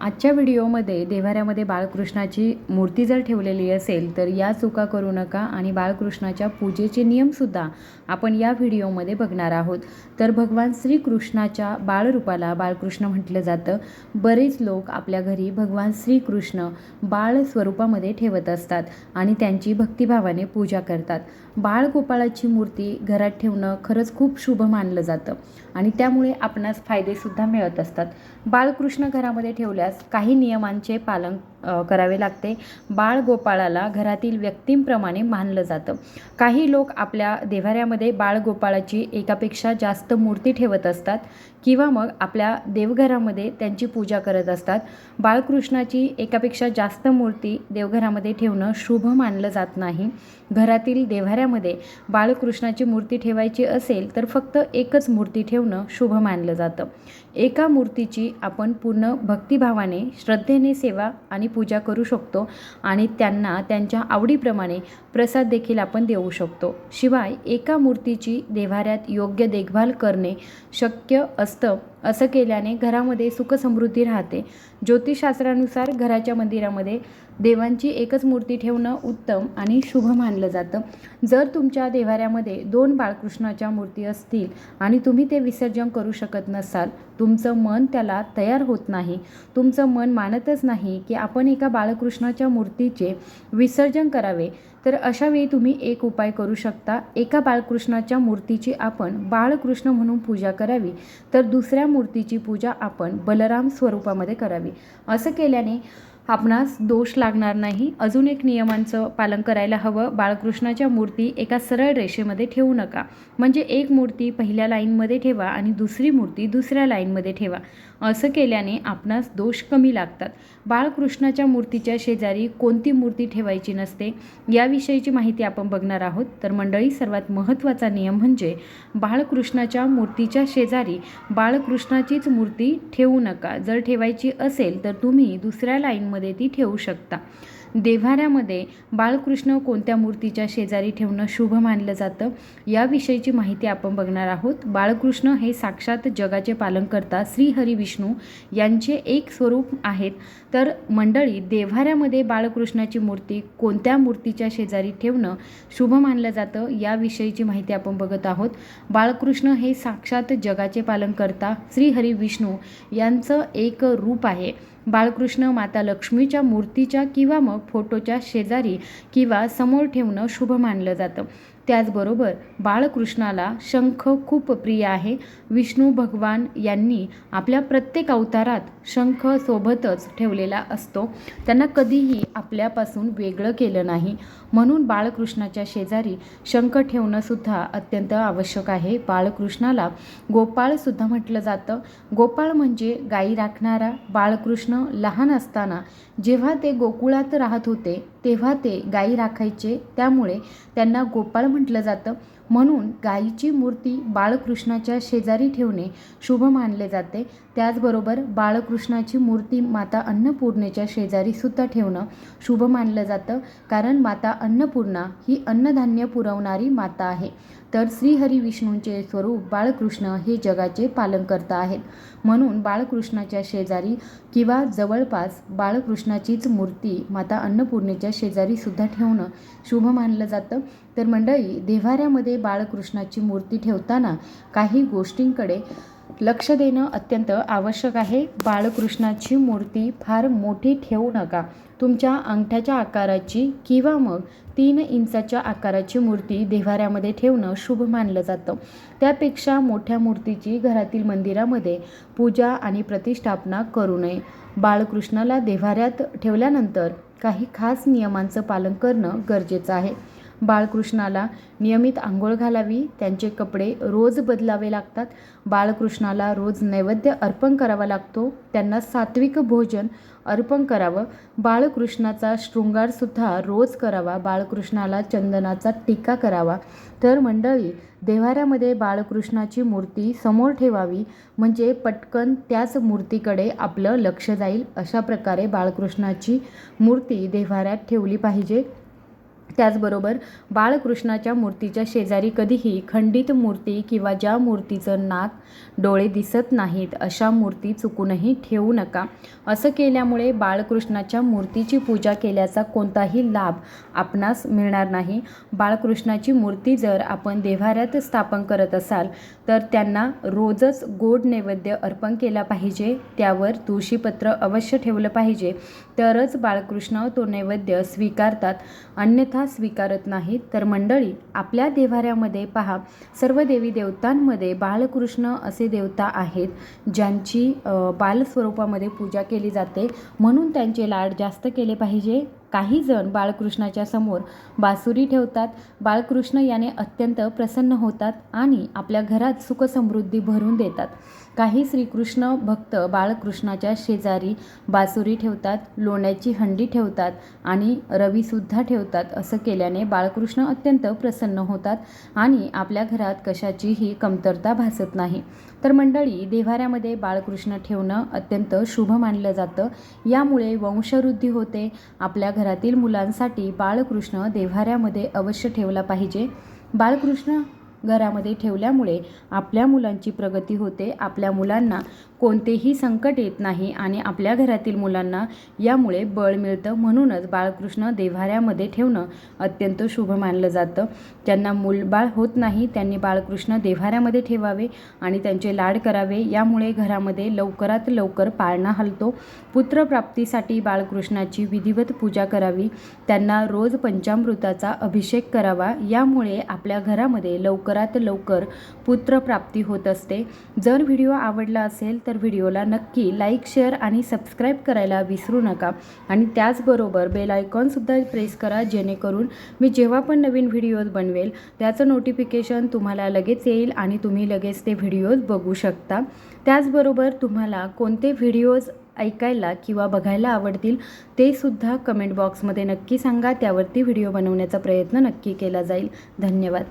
आजच्या व्हिडिओमध्ये देवाऱ्यामध्ये बाळकृष्णाची मूर्ती जर ठेवलेली असेल तर या चुका करू नका आणि बाळकृष्णाच्या पूजेचे नियमसुद्धा आपण या व्हिडिओमध्ये बघणार आहोत. तर भगवान श्रीकृष्णाच्या बाळरूपाला बाळकृष्ण म्हटलं जातं. बरेच लोक आपल्या घरी भगवान श्रीकृष्ण बाळ स्वरूपामध्ये ठेवत असतात आणि त्यांची भक्तिभावाने पूजा करतात. बाळगोपाळाची मूर्ती घरात ठेवणं खरंच खूप शुभ मानलं जातं आणि त्यामुळे आपणास फायदेसुद्धा मिळत असतात. बाळकृष्ण घरामध्ये ठेवल्यास काही नियमांचे पालन करावे लागते. बाळगोपाळाला घरातील व्यक्तींप्रमाणे मानलं जातं. काही लोक आपल्या देव्हाऱ्यामध्ये बाळगोपाळाची एकापेक्षा जास्त मूर्ती ठेवत असतात किंवा मग आपल्या देवघरामध्ये त्यांची पूजा करत असतात. बाळकृष्णाची एकापेक्षा जास्त मूर्ती देवघरामध्ये ठेवणं शुभ मानलं जात नाही. घरातील देव्हाऱ्यामध्ये बाळकृष्णाची मूर्ती ठेवायची असेल तर फक्त एकच मूर्ती ठेवणं शुभ मानलं जातं. एका मूर्तीची आपण पूर्ण भक्तिभावाने श्रद्धेने सेवा आणि पूजा करू शकतो आणि त्यांना त्यांच्या आवडीप्रमाणे प्रसाद देखील आपण देऊ शकतो. शिवाय एका मूर्तीची देव्हाऱ्यात योग्य देखभाल करणे शक्य असतं असं केल्याने घरामध्ये सुखसमृद्धी राहते. ज्योतिषशास्त्रानुसार घराच्या मंदिरामध्ये देवांची एकच मूर्ती ठेवणं उत्तम आणि शुभ मानलं जातं. जर तुमच्या देवाऱ्यामध्ये दोन बाळकृष्णाच्या मूर्ती असतील आणि तुम्ही ते विसर्जन करू शकत नसाल तुमचं मन त्याला तयार होत नाही. तुमचं मन मानतच नाही की आपण एका बाळकृष्णाच्या मूर्तीचे विसर्जन करावे. तर अशावेळी तुम्ही एक उपाय करू शकता. एका बाळकृष्णाच्या मूर्तीची आपण बाळकृष्ण म्हणून पूजा करावी. तर दुसऱ्या मूर्तीची पूजा आपण बलराम स्वरूपामध्ये करावी. असं केल्याने आपणास दोष लागणार नाही. अजून एक नियमांचं पालन करायला हवं. बाळकृष्णाच्या मूर्ती एका सरळ रेषेमध्ये ठेवू नका. म्हणजे एक मूर्ती पहिल्या लाईनमध्ये ठेवा आणि दुसरी मूर्ती दुसऱ्या लाईनमध्ये ठेवा. असं केल्याने आपणास दोष कमी लागतात. बाळकृष्णाच्या मूर्तीच्या शेजारी कोणती मूर्ती ठेवायची नसते याविषयीची माहिती आपण बघणार आहोत. तर मंडळी सर्वात महत्त्वाचा नियम म्हणजे बाळकृष्णाच्या मूर्तीच्या शेजारी बाळकृष्णाचीच मूर्ती ठेवू नका. जर ठेवायची असेल तर तुम्ही दुसऱ्या लाईनमध्ये ती ठेवू शकता. देव्हाऱ्यामध्ये बाळकृष्ण कोणत्या मूर्तीच्या शेजारी ठेवणं शुभ मानलं जातं याविषयीची माहिती आपण बघणार आहोत. बाळकृष्ण हे साक्षात जगाचे पालन करता श्रीहरी विष्णू यांचे एक स्वरूप आहेत. तर मंडळी देव्हाऱ्यामध्ये बाळकृष्णाची मूर्ती कोणत्या मूर्तीच्या शेजारी ठेवणं शुभ मानलं जातं याविषयीची माहिती आपण बघत आहोत. बाळकृष्ण हे साक्षात जगाचे पालन करता श्रीहरी विष्णू यांचं एक रूप आहे. बाळकृष्ण माता लक्ष्मीच्या मूर्तीच्या किंवा मग फोटोच्या शेजारी किंवा समोर ठेवणं शुभ मानलं जातं. त्याचबरोबर बाळकृष्णाला शंख खूप प्रिय आहे. विष्णू भगवान यांनी आपल्या प्रत्येक अवतारात शंख सोबतच ठेवलेला असतो. त्यांना कधीही आपल्यापासून वेगळं केलं नाही. म्हणून बाळकृष्णाच्या शेजारी शंख ठेवणंसुद्धा अत्यंत आवश्यक आहे. बाळकृष्णाला गोपाळसुद्धा म्हटलं जातं. गोपाळ म्हणजे गायी राखणारा बाळकृष्ण लहान असताना जेव्हा ते गोकुळात राहत होते तेव्हा ते गाई राखायचे. त्यामुळे त्यांना गोपाळ म्हटलं जातं. म्हणून गायीची मूर्ती बाळकृष्णाच्या शेजारी ठेवणे शुभ मानले जाते. त्याचबरोबर बाळकृष्णाची मूर्ती माता अन्नपूर्णेच्या शेजारीसुद्धा ठेवणं शुभ मानलं जातं. कारण माता अन्नपूर्णा ही अन्नधान्य पुरवणारी माता आहे. तर श्रीहरी विष्णूंचे स्वरूप बाळकृष्ण हे जगाचे पालनकर्ता आहेत. म्हणून बाळकृष्णाच्या शेजारी किंवा जवळपास बाळकृष्णाचीच मूर्ती माता अन्नपूर्णेच्या शेजारीसुद्धा ठेवणं शुभ मानलं जातं. तर मंडळी देव्हाऱ्यामध्ये बाळकृष्णाची मूर्ती ठेवताना काही गोष्टींकडे लक्ष देणं अत्यंत आवश्यक आहे. बाळकृष्णाची मूर्ती फार मोठी ठेवू नका. तुमच्या अंगठ्याच्या आकाराची किंवा मग तीन इंचाच्या आकाराची मूर्ती देव्हाऱ्यामध्ये ठेवणं शुभ मानलं जातं. त्यापेक्षा मोठ्या मूर्तीची घरातील मंदिरामध्ये पूजा आणि प्रतिष्ठापना करू नये. बाळकृष्णाला देव्हाऱ्यात ठेवल्यानंतर काही खास नियमांचं पालन करणं गरजेचं आहे. बाळकृष्णाला नियमित आंघोळ घालावी त्यांचे कपडे रोज बदलावे लागतात. बाळकृष्णाला रोज नैवेद्य अर्पण करावा लागतो. त्यांना सात्विक भोजन अर्पण करावं. बाळकृष्णाचा शृंगारसुद्धा रोज करावा. बाळकृष्णाला चंदनाचा टीका करावा. तर मंडळी देव्हाऱ्यामध्ये बाळकृष्णाची मूर्ती समोर ठेवावी. म्हणजे पटकन त्याच मूर्तीकडे आपलं लक्ष जाईल. अशा प्रकारे बाळकृष्णाची मूर्ती देव्हाऱ्यात ठेवली पाहिजे. त्याचबरोबर बाळकृष्णाच्या मूर्तीच्या शेजारी कधीही खंडित मूर्ती किंवा ज्या मूर्तीचं नाक डोळे दिसत नाहीत अशा मूर्ती चुकूनही ठेवू नका. असं केल्यामुळे बाळकृष्णाच्या मूर्तीची पूजा केल्याचा कोणताही लाभ आपणास मिळणार नाही. बाळकृष्णाची मूर्ती जर आपण देव्हाऱ्यात स्थापन करत असाल तर त्यांना रोजच गोड नैवेद्य अर्पण केला पाहिजे त्यावर तुळशीपत्र अवश्य ठेवलं पाहिजे. तरच बाळकृष्ण तो नैवेद्य स्वीकारतात. अन्यथा स्वीकारत नाहीत तर मंडळी आपल्या देव्हाऱ्यामध्ये पहा सर्व देवी देवतांमध्ये बाळकृष्ण असे देवता आहेत ज्यांची बालस्वरूपामध्ये पूजा केली जाते म्हणून त्यांचे लाड जास्त केले पाहिजे. काही जण बाळकृष्णाच्या समोर बासुरी ठेवतात. बाळकृष्ण याने अत्यंत प्रसन्न होतात आणि आपल्या घरात सुखसमृद्धी भरून देतात. काही श्रीकृष्ण भक्त बाळकृष्णाच्या शेजारी बासुरी ठेवतात लोण्याची हंडी ठेवतात आणि रवीसुद्धा ठेवतात असं केल्याने बाळकृष्ण अत्यंत प्रसन्न होतात आणि आपल्या घरात कशाचीही कमतरता भासत नाही. तर मंडळी देव्हाऱ्यामध्ये बाळकृष्ण ठेवणं अत्यंत शुभ मानलं जातं. यामुळे वंशवृद्धी होते आपल्या घरातील मुलांसाठी बाळकृष्ण देव्हाऱ्यामध्ये अवश्य ठेवला पाहिजे. बाळकृष्ण घरामध्ये ठेवल्यामुळे आपल्या मुलांची प्रगती होते. आपल्या मुलांना कोणतेही संकट येत नाही आणि आपल्या घरातील मुलांना यामुळे बळ मिळतं. म्हणूनच बाळकृष्ण देव्हाऱ्यामध्ये ठेवणं अत्यंत शुभ मानलं जातं. ज्यांना मूलबाळ होत नाही त्यांनी बाळकृष्ण देव्हाऱ्यामध्ये ठेवावे आणि त्यांचे लाड करावे. यामुळे घरामध्ये लवकरात लवकर पाळणा हलतो. पुत्रप्राप्तीसाठी बाळकृष्णाची विधिवत पूजा करावी. त्यांना रोज पंचामृताचा अभिषेक करावा. यामुळे आपल्या घरामध्ये लवकर लवकरात लवकर पुत्रप्राप्ती होत असते. जर व्हिडिओ आवडला असेल तर व्हिडिओला नक्की लाईक शेअर आणि सबस्क्राईब करायला विसरू नका. आणि त्याचबरोबर बेल आयकॉनसुद्धा प्रेस करा जेणेकरून मी जेव्हा पण नवीन व्हिडिओज बनवेल त्याचं नोटिफिकेशन तुम्हाला लगेच येईल आणि तुम्ही लगेच ते व्हिडिओज बघू शकता. त्याचबरोबर तुम्हाला कोणते व्हिडिओज ऐकायला किंवा बघायला आवडतील ते सुद्धा कमेंट बॉक्समध्ये नक्की सांगा. त्यावरती व्हिडिओ बनवण्याचा प्रयत्न नक्की केला जाईल. धन्यवाद.